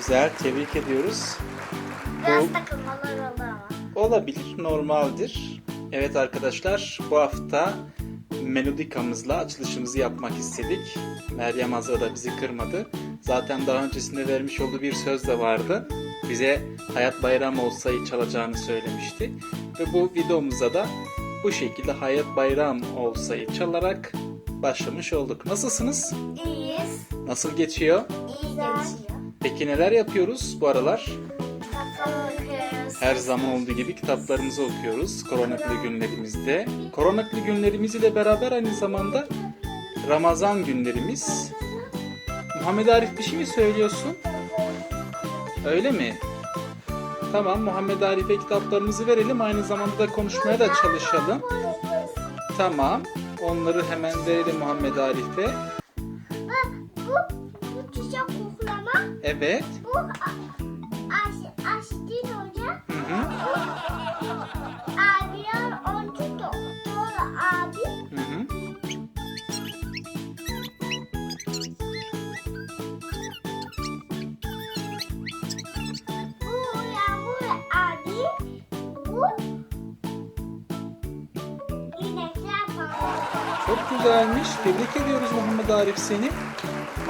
Güzel, tebrik ediyoruz. Biraz Bu- takılmalar oldu ama. Olabilir, normaldir. Evet arkadaşlar, bu hafta Melodikamızla açılışımızı yapmak istedik. Meryem Azra da bizi kırmadı. Zaten daha öncesinde vermiş olduğu bir söz de vardı. Bize Hayat Bayram olsayı çalacağını söylemişti. Ve bu videomuza da bu şekilde Hayat Bayram olsayı çalarak başlamış olduk. Nasılsınız? İyiyiz. Nasıl geçiyor? İyi geçiyor. Peki neler yapıyoruz bu aralar? Her zaman olduğu gibi kitaplarımızı okuyoruz koronaklı günlerimizde. Koronaklı günlerimiz ile beraber aynı zamanda Ramazan günlerimiz. Muhammed Arif bir şey mi söylüyorsun? Öyle mi? Tamam Muhammed Arif'e kitaplarımızı verelim aynı zamanda da konuşmaya da çalışalım. Tamam onları hemen verelim Muhammed Arif'e. Bu, bu çiçek koklama. Evet. Bu Aş, Aşdin Hoca. Hı hı. Abiler oncu doktor abi. Hı hı. Bu yağmur abi. Bu inekler falan. Çok güzelmiş. Tebrik ediyoruz Muhammed Arif seni.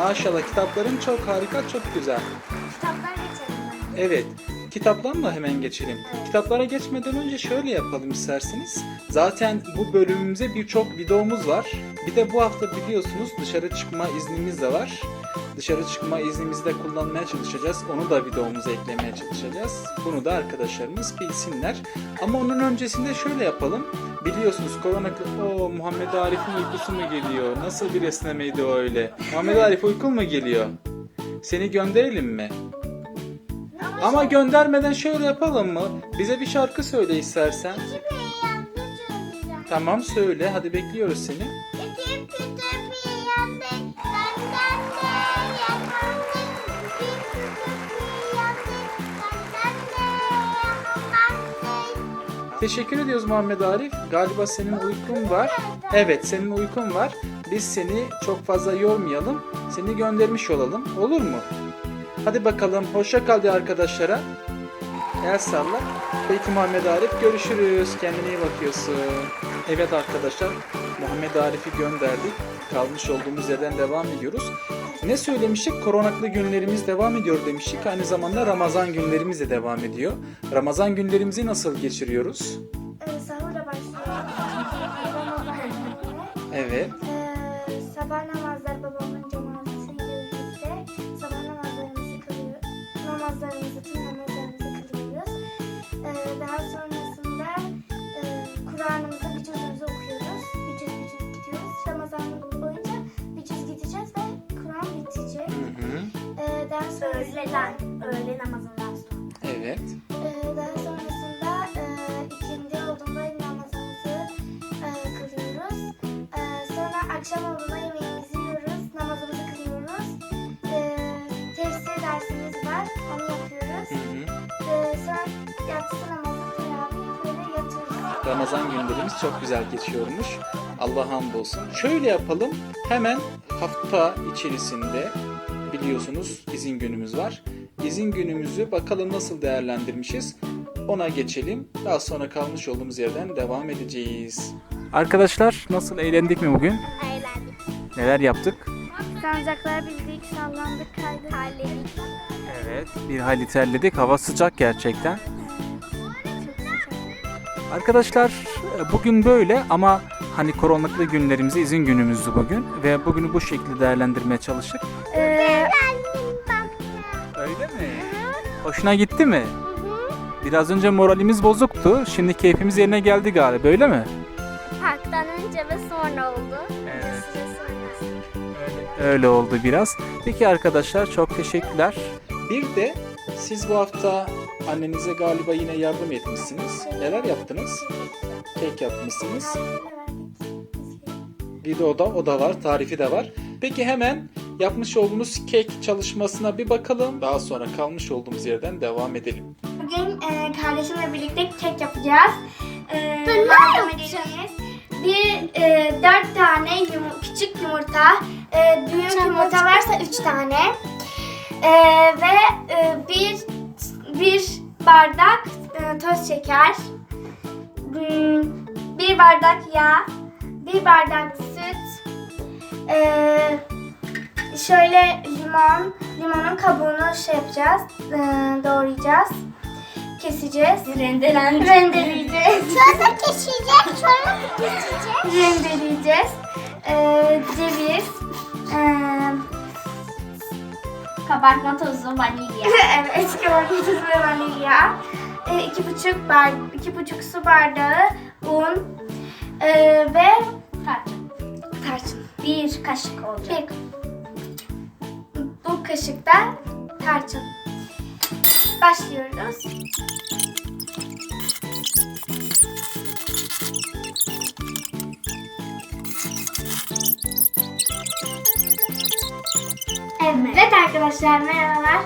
Maşallah kitapların çok harika, çok güzel. Kitaplar geçelim. ben. Evet, kitaplarla hemen geçelim. Kitaplara geçmeden önce şöyle yapalım isterseniz. Zaten bu bölümümüze birçok videomuz var. Bir de bu hafta biliyorsunuz dışarı çıkma iznimiz de var. Dışarı çıkma iznimizi de kullanmaya çalışacağız. Onu da videomuza eklemeye çalışacağız. Bunu da arkadaşlarımız bilsinler. Ama onun öncesinde şöyle yapalım. Biliyorsunuz korona... O Muhammed Arif'in uykusu mu geliyor? Nasıl bir esnemeydi o öyle? Muhammed Arif uykun mu geliyor? Seni gönderelim mi? Ama göndermeden şöyle yapalım mı? Bize bir şarkı söyle istersen. Tamam söyle. Hadi bekliyoruz seni. Teşekkür ediyoruz Muhammed Arif. Galiba senin uykun var. Evet senin uykun var. Biz seni çok fazla yormayalım. Seni göndermiş olalım. Olur mu? Hadi bakalım. Hoşça kal diye arkadaşlara. El salla. Peki Muhammed Arif görüşürüz. Kendine iyi bakıyorsun. Evet arkadaşlar Muhammed Arif'i gönderdik. Kalmış olduğumuz yerden devam ediyoruz. Ne söylemiştik? Koronaklı günlerimiz devam ediyor demiştik. Aynı zamanda Ramazan günlerimiz de devam ediyor. Ramazan günlerimizi nasıl geçiriyoruz? Ee, sahurla başlıyor. Babamla Evet. Daha sonrasında e, Kur'an'ımızı bir cüzümüzü okuyoruz. Bir cüz bir cüz gidiyoruz. Ramazan boyunca bir cüz gideceğiz ve Kur'an bitecek. Hı hı. Ee, daha sonrasında öğle namazından sonra. Evet. Ee, daha sonrasında e, ikindi olduğunda namazımızı e, kılıyoruz. Ee, sonra akşam olduğunda yemeğimizi yiyoruz, namazımızı kılıyoruz. Ee, tefsir dersimiz var, onu yapıyoruz. Hı hı. Ee, sonra yatsı namazı, teravih böyle yatıyoruz. Ramazan günlerimiz çok güzel geçiyormuş. Allah hamdolsun. Şöyle yapalım. Hemen hafta içerisinde biliyorsunuz izin günümüz var. İzin günümüzü bakalım nasıl değerlendirmişiz. Ona geçelim. Daha sonra kalmış olduğumuz yerden devam edeceğiz. Arkadaşlar nasıl eğlendik mi bugün? Eğlendik. Neler yaptık? Sancaklara bindik, sallandık, kaydık. Halledik. Evet. Bir hayli terledik. Hava sıcak gerçekten. Arkadaşlar e, bugün böyle ama hani koronaklı günlerimizi izin günümüzdü bugün ve bugünü bu şekilde değerlendirmeye çalıştık. Ee, Öyle mi? Hoşuna gitti mi? Biraz önce moralimiz bozuktu. Şimdi keyfimiz yerine geldi galiba öyle mi? Parktan önce ve sonra oldu. Evet. Sonrası. Öyle oldu biraz. Peki arkadaşlar çok teşekkürler. Bir de siz bu hafta annenize galiba yine yardım etmişsiniz. Neler yaptınız? Kek yapmışsınız. Videoda o da var, tarifi de var. Peki hemen yapmış olduğunuz kek çalışmasına bir bakalım. Daha sonra kalmış olduğumuz yerden devam edelim. Bugün e, kardeşimle birlikte kek yapacağız. E, ne malzemelerimiz Bir e, dört tane yumu- küçük yumurta, e, büyük yumurta varsa üç tane. Ee, ve e, bir bir bardak e, toz şeker, hmm, bir bardak yağ, bir bardak süt, ee, şöyle limon, limonun kabuğunu şey yapacağız, e, doğrayacağız, keseceğiz, Rendelenecek. rendeleyeceğiz, Sonra kesecek, sonra kesecek. rendeleyeceğiz, ceviz, Kabartma tozu, vanilya. evet, kavurma tuzu ve vanilya. E, iki buçuk bar, iki buçuk su bardağı un e, ve Tarçın. tarçın. Bir kaşık olacak. Bir bu kaşıkta tarçın. Başlıyoruz. Evet arkadaşlar merhabalar.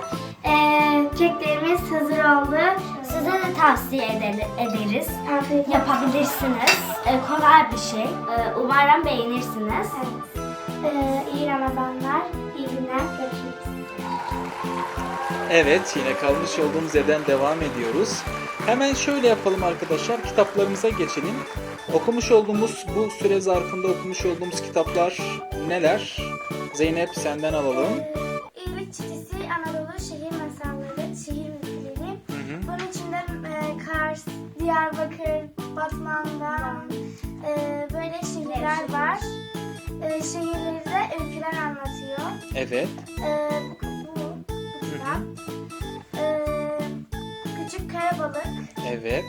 Ee, keklerimiz hazır oldu. Size de tavsiye eder- ederiz. Afiyet olsun. Yapabilirsiniz. Ee, kolay bir şey. Ee, umarım beğenirsiniz. Evet. Ee, iyi Ramazanlar, iyi günler. Görüşürüz. Evet yine kalmış olduğumuz yerden devam ediyoruz. Hemen şöyle yapalım arkadaşlar. Kitaplarımıza geçelim. Okumuş olduğumuz bu süre zarfında okumuş olduğumuz kitaplar neler? Zeynep senden alalım. İyilik Çitisi, Anadolu Şehir Masalları, Şehir Mitleri. Bunun içinde e, Kars, Diyarbakır, Batman'dan e, böyle şehirler var. E, şehirleri de öyküler anlatıyor. Evet. E, bu, bu, bu kitap. E, Küçük Karabalık, Evet.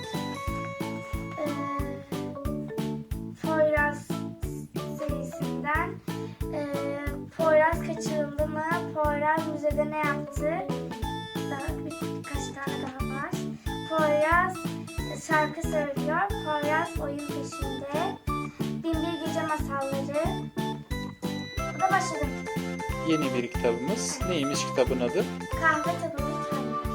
Ne yaptı? Daha bir- birkaç tane daha var. Poyraz şarkı söylüyor. Poyraz oyun peşinde. Bin bir gece masalları. Bu da başladı. Yeni bir kitabımız. Neymiş kitabın adı? Kahve tadında.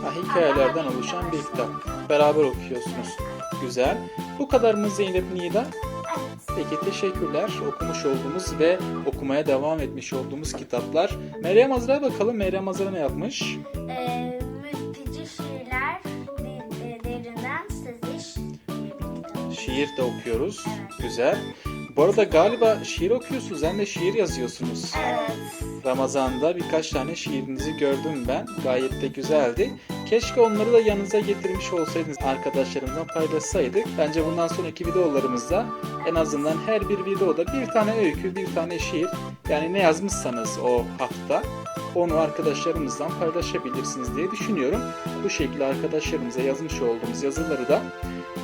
Ha, hikayelerden oluşan bir kitap. Beraber okuyorsunuz. Güzel. Bu kadar mı Zeynep Nida? Peki teşekkürler. Okumuş olduğumuz ve okumaya devam etmiş olduğumuz kitaplar. Meryem Azra'ya bakalım. Meryem Azra ne yapmış? Ee, mülteci şiirler de- de- derinden seziş bir kitap. Şiir de okuyoruz. Evet. Güzel. Bu arada galiba şiir okuyorsunuz. Hem de şiir yazıyorsunuz. Evet. Ramazan'da birkaç tane şiirinizi gördüm ben. Gayet de güzeldi. Keşke onları da yanınıza getirmiş olsaydınız. Arkadaşlarımızla paylaşsaydık. Bence bundan sonraki videolarımızda en azından her bir videoda bir tane öykü, bir tane şiir yani ne yazmışsanız o hafta onu arkadaşlarımızdan paylaşabilirsiniz diye düşünüyorum. Bu şekilde arkadaşlarımıza yazmış olduğumuz yazıları da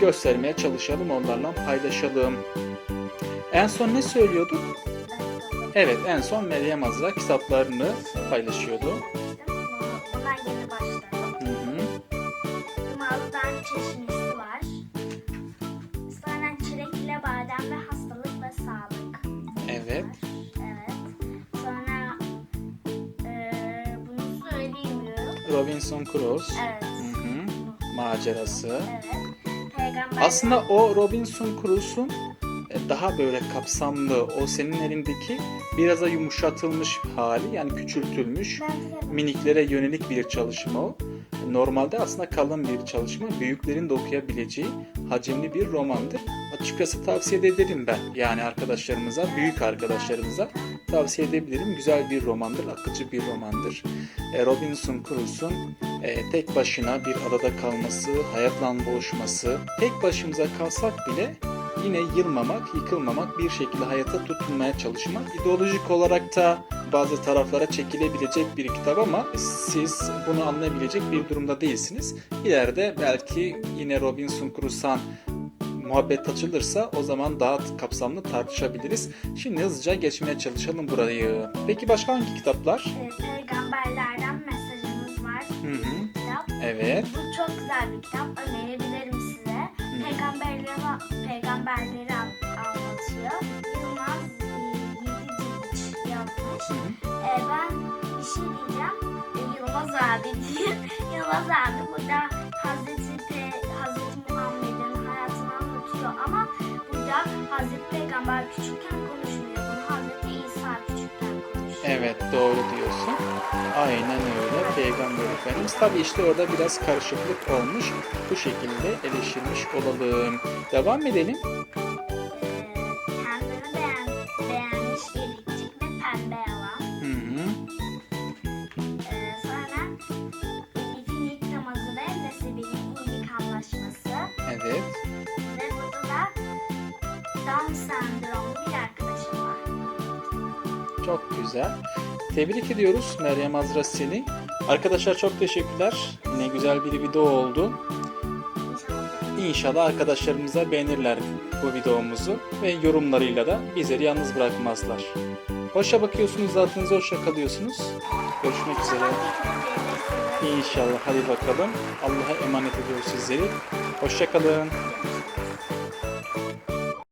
göstermeye çalışalım, onlarla paylaşalım. En son ne söylüyorduk? Evet, en son Meryem Azra kitaplarını paylaşıyordu. Çeşnisi var. Sonra çilekle badem ve hastalık ve sağlık. Evet. Evet. Sonra eee bunu söyleyemiyorum. Robinson Crusoe. Evet. Hı hı. Macerası. Evet. Peygamber Aslında o Robinson Crusoe'un e, daha böyle kapsamlı, o senin elindeki biraz da yumuşatılmış hali yani küçültülmüş miniklere yönelik bir çalışma o. Normalde aslında kalın bir çalışma, büyüklerin de okuyabileceği hacimli bir romandır. Açıkçası tavsiye de ederim ben. Yani arkadaşlarımıza, büyük arkadaşlarımıza tavsiye edebilirim. Güzel bir romandır, akıcı bir romandır. E, Robinson Crusoe'un e, tek başına bir adada kalması, hayatla boğuşması, tek başımıza kalsak bile yine yılmamak, yıkılmamak, bir şekilde hayata tutunmaya çalışmak. İdeolojik olarak da bazı taraflara çekilebilecek bir kitap ama siz bunu anlayabilecek bir durumda değilsiniz. İleride belki yine Robinson Crusoe'dan muhabbet açılırsa o zaman daha kapsamlı tartışabiliriz. Şimdi hızlıca geçmeye çalışalım burayı. Peki başka hangi kitaplar? peygamberlerden mesajımız var. Hı hı. Kitap. Evet. Bu çok güzel bir kitap. Önerebilirim size. Peygamberleri, peygamberleri an- anlatıyor. Yılmaz e, Yedi yapmış. Hı hı. E, ben bir şey diyeceğim. E, Yılmaz abi diyeyim. Yılmaz abi burada Hazreti, Pe, Hazreti Muhammed'in hayatını anlatıyor ama burada Hazreti Peygamber küçükken konuşmuyor. Bunu Hazreti İsa küçükken konuşuyor. Evet doğru diyorsun. Aynen öyle. Peygamber Efendimiz. Tabi işte orada biraz karışıklık olmuş. Bu şekilde eleştirmiş olalım. Devam edelim. Çok güzel. Tebrik ediyoruz Meryem Azra seni. Arkadaşlar çok teşekkürler. Yine güzel bir video oldu. İnşallah. Arkadaşlarımıza beğenirler bu videomuzu ve yorumlarıyla da bizleri yalnız bırakmazlar. Hoşça bakıyorsunuz zaten hoşça kalıyorsunuz. Görüşmek üzere. İnşallah hadi bakalım. Allah'a emanet ediyoruz sizleri. Hoşça kalın.